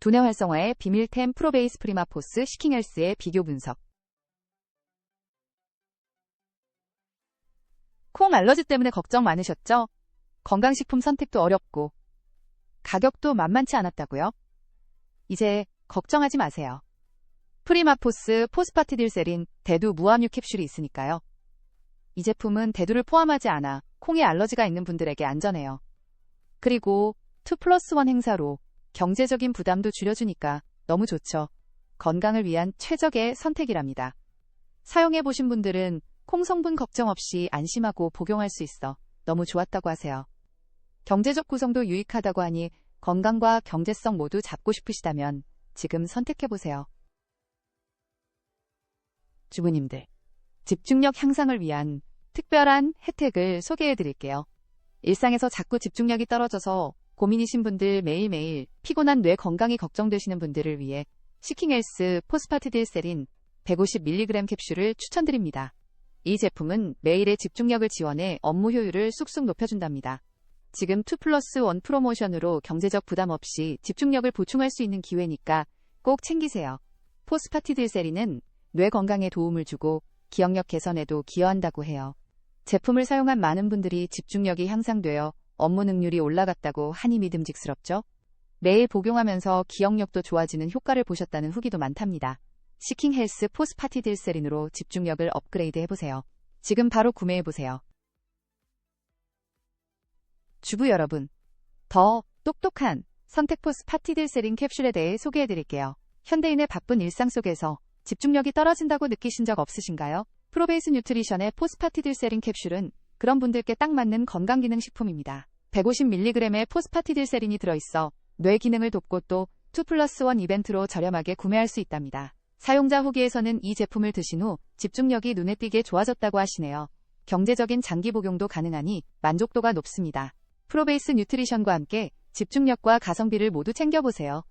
두뇌 활성화의 비밀템 프로베이스 프리마포스 시킹헬스의 비교 분석. 콩 알러지 때문에 걱정 많으셨죠? 건강식품 선택도 어렵고 가격도 만만치 않았다고요? 이제 걱정하지 마세요. 프리마포스 포스파티딜세린 대두 무함유 캡슐이 있으니까요. 이 제품은 대두를 포함하지 않아 콩에 알러지가 있는 분들에게 안전해요. 그리고 2 플러스 1 행사로 경제적인 부담도 줄여주니까 너무 좋죠. 건강을 위한 최적의 선택이랍니다. 사용해보신 분들은 콩 성분 걱정 없이 안심하고 복용할 수 있어 너무 좋았다고 하세요. 경제적 구성도 유익하다고 하니 건강과 경제성 모두 잡고 싶으시다면 지금 선택해보세요. 주부님들, 집중력 향상을 위한 특별한 혜택을 소개해 드릴게요. 일상에서 자꾸 집중력이 떨어져서 고민이신 분들 매일매일 피곤한 뇌 건강이 걱정되시는 분들을 위해 시킹헬스 포스파티딜세린 150mg 캡슐을 추천드립니다. 이 제품은 매일의 집중력을 지원해 업무 효율을 쑥쑥 높여준답니다. 지금 2 플러스 1 프로모션으로 경제적 부담 없이 집중력을 보충할 수 있는 기회니까 꼭 챙기세요. 포스파티딜세린은 뇌 건강에 도움을 주고 기억력 개선에도 기여한다고 해요. 제품을 사용한 많은 분들이 집중력이 향상되어 업무 능률이 올라갔다고 하니 믿음직스럽죠? 매일 복용하면서 기억력도 좋아지는 효과를 보셨다는 후기도 많답니다. 시킹 헬스 포스파티딜세린으로 집중력을 업그레이드 해보세요. 지금 바로 구매해보세요. 주부 여러분, 더 똑똑한 선택 포스 파티딜세린 캡슐에 대해 소개해드릴게요. 현대인의 바쁜 일상 속에서 집중력이 떨어진다고 느끼신 적 없으신가요? 프로베이스 뉴트리션의 포스파티딜세린 캡슐은 그런 분들께 딱 맞는 건강기능식품입니다. 150mg의 포스파티딜세린이 들어있어 뇌 기능을 돕고 또 2 플러스 1 이벤트로 저렴하게 구매할 수 있답니다. 사용자 후기에서는 이 제품을 드신 후 집중력이 눈에 띄게 좋아졌다고 하시네요. 경제적인 장기 복용도 가능하니 만족도가 높습니다. 프로베이스 뉴트리션과 함께 집중력과 가성비를 모두 챙겨보세요.